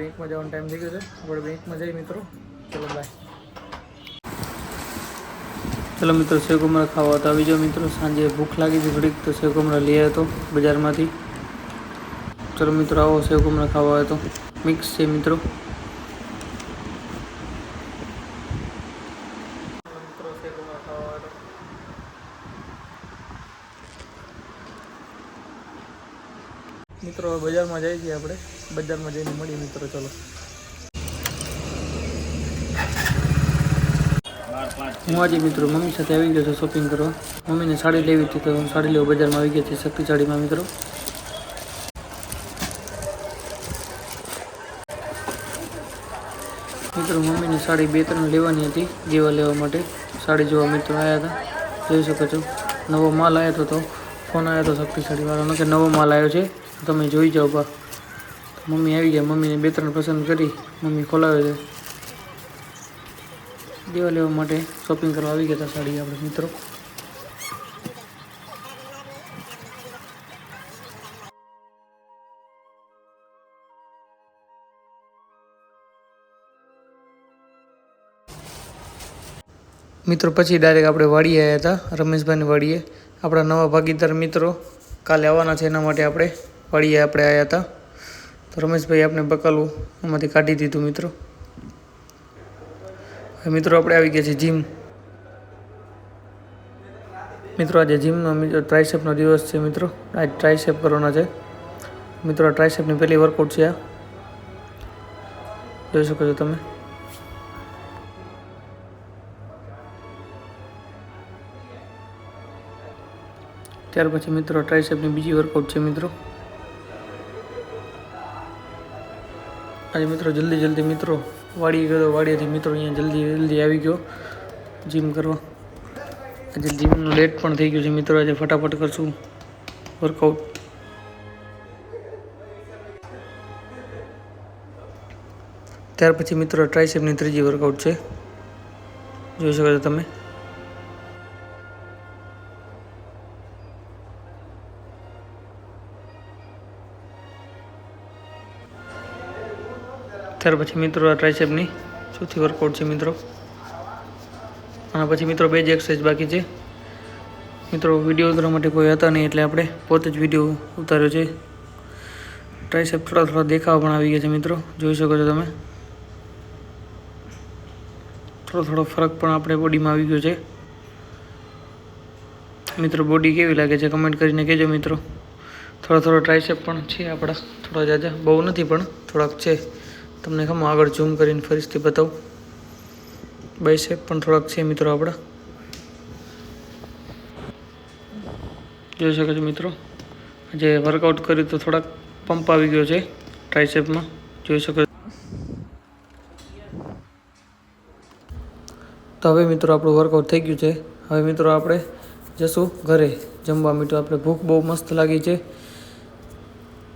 બેંકમાં જવાનો ટાઈમ થઈ ગયો છે. આપણે બેંકમાં જઈએ મિત્રો. ચલો બાય ચલો મિત્રો, સેવ ખાવા તો આવી જાઓ મિત્રો. સાંજે ભૂખ લાગી હતી, ઘડીક તો સેવ કમરા લઈ આવ્યો હતો બજારમાંથી. ચલો મિત્રો, આવો સેવ ખાવા આવ્યો તો મિક્સ છે મિત્રો સેવ કમરા ખાવા આવ્યો હતો મિત્રો બજારમાં જઈએ છીએ આપણે. બજારમાં જઈને મળીએ મિત્રો, ચલો. હું આજે મિત્રો મમ્મી સાથે આવી ગયો છું શોપિંગ કરવા. મમ્મીને સાડી લેવી હતી તો હું સાડી લેવા બજારમાં આવી ગયા છે શક્તિ સાડીમાં મિત્રો. મિત્રો, મમ્મીની સાડી બે ત્રણ લેવાની હતી જેવા લેવા માટે. સાડી જોવા મિત્રો આવ્યા હતા. જોઈ શકો છો. નવો માલ આવ્યો હતો ફોન આવ્યો હતો શક્તિ સાડીવાળાનો કે નવો માલ આવ્યો છે. તમે જોઈ જાઓ બા. મમ્મી આવી ગયા, મમ્મીને બે ત્રણ પસંદ કરી, મમ્મી ખોલાવે છે. દેવા લેવા માટે શોપિંગ કરવા આવી ગયા હતા સાડી આપણે મિત્રો. મિત્રો, પછી ડાયરેક્ટ આપણે વાડીએ આવ્યા હતા રમેશભાઈની વાડીએ. આપણા નવા ભાગીદાર મિત્રો કાલે આવવાના છે એના માટે આપણે. વાડીએ આપણે આવ્યા હતા તો રમેશભાઈ આપણે બકાલું એમાંથી કાઢી દીધું મિત્રો. મિત્રો આપણે આવી ગયા છીએ જીમ મિત્રો આજે જીમનો ટ્રાયસેપનો દિવસ છે મિત્રો. આજ ટ્રાયસેપ કરવાના છે. મિત્રો, આ ટ્રાયસેપની પહેલી વર્કઆઉટ છે આ. જોઈ શકો છો તમે. ત્યાર પછી મિત્રો ટ્રાયસેપની બીજી વર્કઆઉટ છે મિત્રો. આજે મિત્રો, જલ્દી જલ્દી મિત્રો. વાડી ગયો વાડીએથી મિત્રો અહીંયા જલ્દી જલ્દી આવી ગયો. જીમ કરવા. આજે જીમનું લેટ પણ થઈ ગયું છે મિત્રો. આજે ફટાફટ કરશું વર્કઆઉટ ત્યાર પછી મિત્રો ટ્રાયસેપની ત્રીજી વર્કઆઉટ છે. જોઈ શકો છો તમે. ત્યાર પછી મિત્રો આ ટ્રાયસેપની ચોથી વર્કઆઉટ છે મિત્રો. આના પછી મિત્રો બે જ એક્સરસાઇઝ બાકી છે. મિત્રો વીડિયો ઉતારવા માટે કોઈ હતા નહીં એટલે આપણે પોતે જ વીડિયો ઉતાર્યો છે. ટ્રાયસેપ થોડા થોડા દેખાવા પણ આવી ગયા છે મિત્રો. જોઈ શકો છો તમે. થોડો થોડો ફરક પણ આપણે બોડીમાં આવી ગયો છે. મિત્રો બોડી કેવી લાગે છે કમેન્ટ કરીને કહેજો મિત્રો. થોડો થોડો ટ્રાયસેપ પણ છે આપણા. થોડા જાજા. બહુ નથી પણ થોડાક છે. તમને ખમ આગળ ઝૂમ કરીને ફરીથી બતાવું. બાયસેપ પણ થોડાક છે મિત્રો આપણા. જોઈ શકો છો મિત્રો, જે વર્કઆઉટ કર્યું તો થોડાક પંપ આવી ગયો છે ટ્રાયસેપમાં જોઈ શકો તો હવે મિત્રો આપણું વર્કઆઉટ થઈ ગયું છે. હવે મિત્રો આપણે જશું ઘરે. જમવા મિત્રો, આપણે ભૂખ બહુ મસ્ત લાગી છે.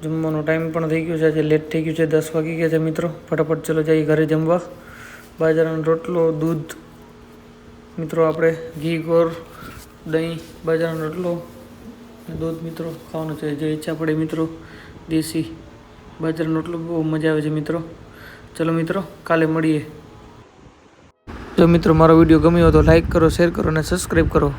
જમવાનો ટાઈમ પણ થઈ ગયો છે. આજે લેટ થઈ ગયું છે, દસ વાગી ગયા છે મિત્રો. ફટાફટ ચલો જઈએ ઘરે જમવા. બાજરાનો રોટલો, દૂધ. મિત્રો, આપણે ઘી, ગોળ, દહીં, બાજરાનો રોટલો દૂધ મિત્રો ખાવાનું છે. જે ઈચ્છા પડે મિત્રો, દેશી બાજરાનો રોટલો બહુ મજા આવે છે મિત્રો. ચલો મિત્રો, કાલે મળીએ. જો મિત્રો, મારો વીડિયો ગમ્યો તો લાઈક કરો શેર કરો અને સબસ્ક્રાઈબ કરો.